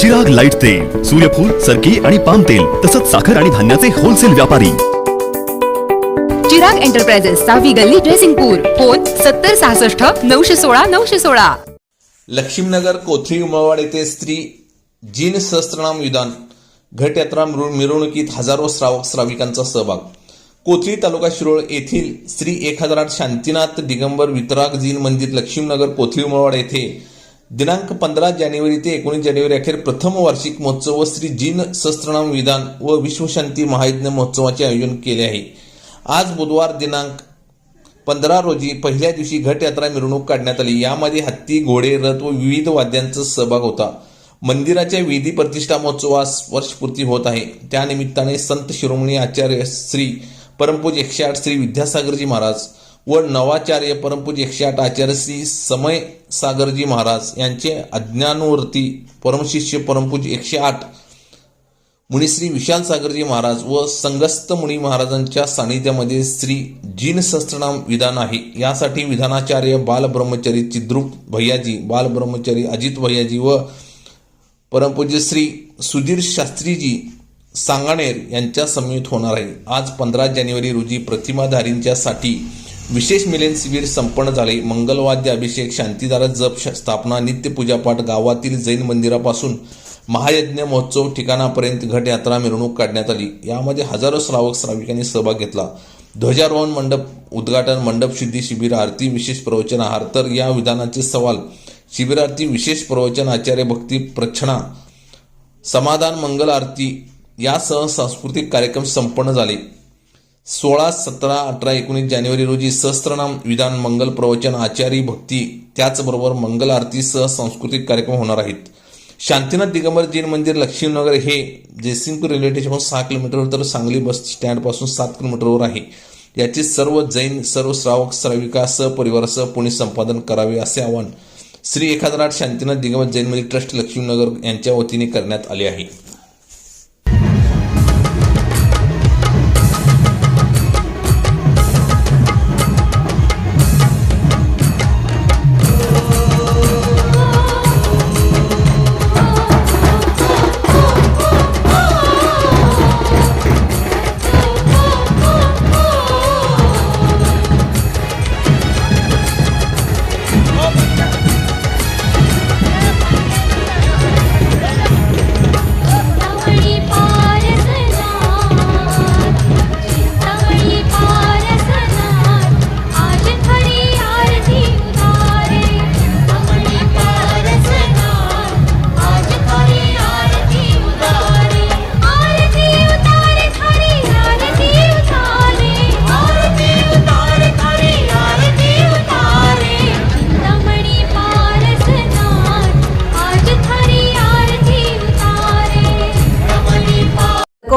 Chirag light तेल सूर्यफूल सरकी आणि पाम तेल तसंच साखर आणि धान्याचे होलसेल व्यापारी. चिराग एंटरप्राइजेस सहावी गल्ली ड्रेसिंगपूर फोन सत्तर सहासष्ट नऊशे सोळा नऊशे सोळा. लक्ष्मीनगर कोथळी उमरवाड येथे स्त्री जीन सहस्त्रनाम विधान घटयात्रा मिरव- मिरवणुकीत हजारो श्रावक श्राविकांचा सहभाग. कोथळी तालुका शिरोळ येथील श्री एक हजार आठ शांतीनाथ दिगंबर वितराग जीन मंदिर लक्ष्मीनगर कोथळी उमरवाड येथे दिनांक पंधरा जानेवारी ते एकोणीस जानेवारी अखेर प्रथम वार्षिक महोत्सव व श्री जीन सहस्त्रनाम विधान व विश्वशांती महायज्ञ महोत्सवाचे आयोजन केले आहे. आज बुधवार दिनांक पंधरा रोजी पहिल्या दिवशी घटयात्रा मिरवणूक काढण्यात आली. यामध्ये हत्ती घोडे रथ व विविध वाद्यांचा सहभाग होता. मंदिराच्या विधी प्रतिष्ठा महोत्सवास वर्षपूर्ती होत आहे. त्यानिमित्ताने संत शिरोमणी आचार्य श्री परमपूज एकशे आठ श्री विद्यासागरजी महाराज व नवाचार्य परमपूज एकशे आठ आचार्य श्री समय सागरजी महाराज यांचे अज्ञानुवर्ती परमशिष्य परमपूज एकशे आठ मुनिश्री विशाल सागरजी महाराज व संगस्त मुनी महाराजांच्या सानिध्यामध्ये श्री जीन सहस्त्रनाम विधान आहे. यासाठी विधानाचार्य बालब्रह्मचारी चिद्रूप भैयाजी बालब्रह्मचारी अजित भैयाजी व परमपूज्य श्री सुधीर शास्त्रीजी सांगाणेर यांच्या समवेत होणार आहे. आज पंधरा जानेवारी रोजी प्रतिमाधारींच्यासाठी विशेष मिलन शिबिर संपन्न झाले. मंगलवाद्य अभिषेक शांतीदारा जप श- स्थापना नित्य पूजापाठ गावातील जैन मंदिरापासून महायज्ञ महोत्सव ठिकाणापर्यंत घटयात्रा मिरवणूक काढण्यात आली. यामध्ये हजारो श्रावक श्राविकांनी सहभाग घेतला. ध्वजारोहण मंडप उद्घाटन मंडप शुद्धी शिबिर आरती विशेष प्रवचन आहार तर या विधानाचे सवाल शिबिरार्थी विशेष प्रवचन आचार्य भक्ती प्रच्छना समाधान मंगल आरती यासह सांस्कृतिक कार्यक्रम संपन्न झाले. सोळा सतरा अठरा एकोणीस जानेवारी रोजी सहस्त्रनाम विधान मंगल प्रवचन आचारी भक्ती त्याचबरोबर मंगल आरतीसह सांस्कृतिक कार्यक्रम होणार आहेत. शांतीनाथ दिगंबर जैन मंदिर लक्ष्मीनगर हे जयसिंगपूर रेल्वे स्टेशनपासून सहा किलोमीटरवर तर सांगली बस स्टँडपासून सात किलोमीटरवर आहे. याचे सर्व जैन सर्व श्रावक श्राविका सहपरिवारासह पुणे संपादन करावे असे आवाहन श्री एखादराट आठ शांतीनाथ दिगंबर जैन मंदिर ट्रस्ट लक्ष्मीनगर यांच्या वतीने करण्यात आले आहे.